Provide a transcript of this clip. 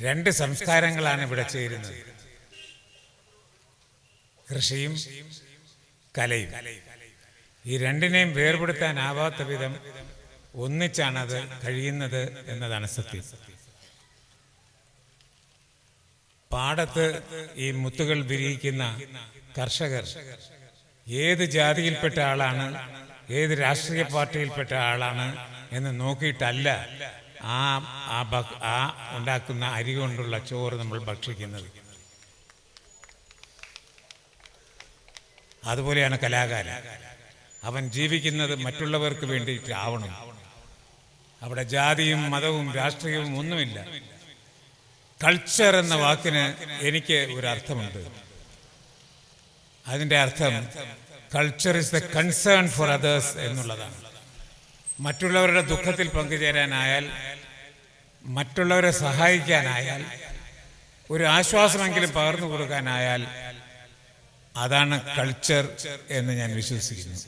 രണ്ട് സംസ്കാരങ്ങളാണ് ഇവിടെ ചേരുന്നത്. കൃഷിയും കലയും. ഈ രണ്ടിനെയും വേർപെടുത്താനാവാത്ത വിധം ഒന്നിച്ചാണത് കഴിയുന്നത് എന്നതാണ് സത്യം. പാടത്ത് ഈ മുത്തുകൾ വിരിയിക്കുന്ന കർഷകർ ഏത് ജാതിയിൽപ്പെട്ട ആളാണ് ഏത് രാഷ്ട്രീയ പാർട്ടിയിൽപ്പെട്ട ആളാണ് എന്ന് നോക്കിയിട്ടല്ല ആ ആ ഉണ്ടാക്കുന്ന അരി കൊണ്ടുള്ള ചോറ് നമ്മൾ ഭക്ഷിക്കുന്നത്. അതുപോലെയാണ് കലാകാരൻ. അവൻ ജീവിക്കുന്നത് മറ്റുള്ളവർക്ക് വേണ്ടിയിട്ടാവണം അവിടെ ജാതിയും മതവും രാഷ്ട്രീയവും ഒന്നുമില്ല. കൾച്ചർ എന്ന വാക്കിന് എനിക്ക് ഒരു അർത്ഥമുണ്ട് അതിന്റെ അർത്ഥം culture is the concern for others എന്നുള്ളതാണ്. മറ്റുള്ളവരുടെ ദുഃഖത്തിൽ പങ്കുചേരാനായാൽ മറ്റുള്ളവരെ സഹായിക്കാനായാൽ ഒരു ആശ്വാസമെങ്കിലും പകർന്നു കൊടുക്കാനായാൽ അതാണ് കൾച്ചർ എന്ന് ഞാൻ വിശ്വസിക്കുന്നു.